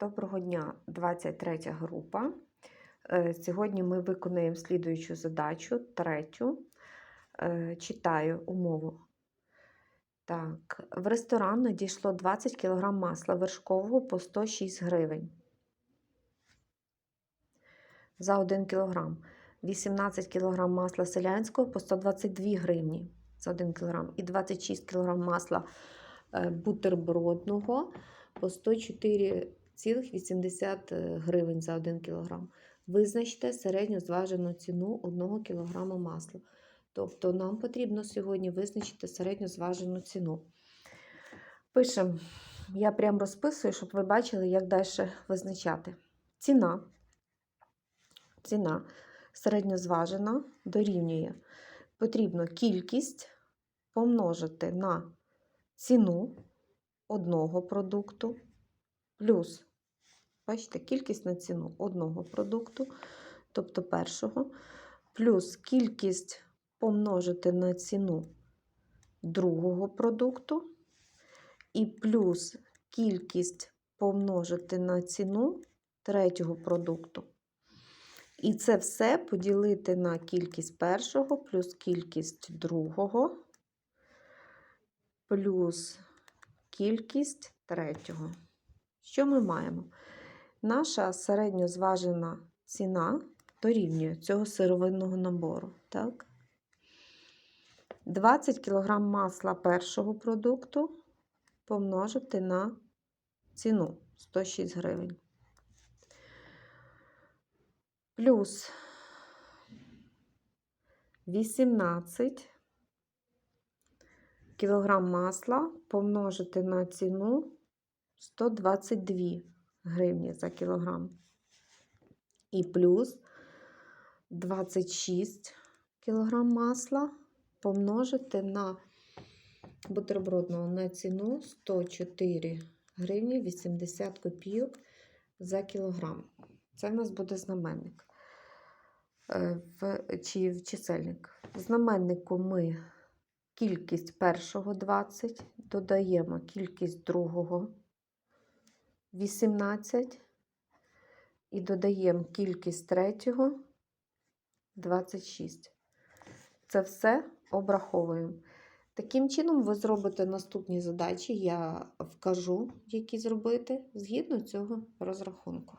Доброго дня, 23 група. Е, Сьогодні ми виконуємо слідуючу задачу, третю. Е, Читаю умову. Так, в ресторан надійшло 20 кг масла вершкового по 106 гривень. За 1 кг. 18 кг масла селянського по 122 гривні за 1 кг. І 26 кг масла е, бутербродного по 104,80 гривень за 1 кг. Визначте середню зважену ціну 1 кг масла. Тобто нам потрібно сьогодні визначити середню зважену ціну. Пишемо, я прям розписую, щоб ви бачили, як далі визначати. Ціна. Ціна середньозважена дорівнює. Потрібно кількість помножити на ціну одного продукту плюс, бачите, кількість на ціну одного продукту, тобто першого, плюс кількість помножити на ціну другого продукту, і плюс кількість помножити на ціну третього продукту. І це все поділити на кількість першого плюс кількість другого, плюс кількість третього. Що ми маємо? Наша середньозважена ціна дорівнює цього сировинного набору. Так? 20 кг масла першого продукту помножити на ціну 106 гривень. Плюс 18 кг масла помножити на ціну 122 гривні за кілограм. І плюс 26 кг масла помножити на бутербродного на ціну 104 гривні 80 копійок за кілограм. Це в нас буде знаменник в, чи в чисельник. В знаменнику ми кількість першого 20, додаємо кількість другого 18 і додаємо кількість третього 26. Це все обраховуємо. Таким чином, ви зробите наступні задачі, я вкажу, які зробити згідно цього розрахунку.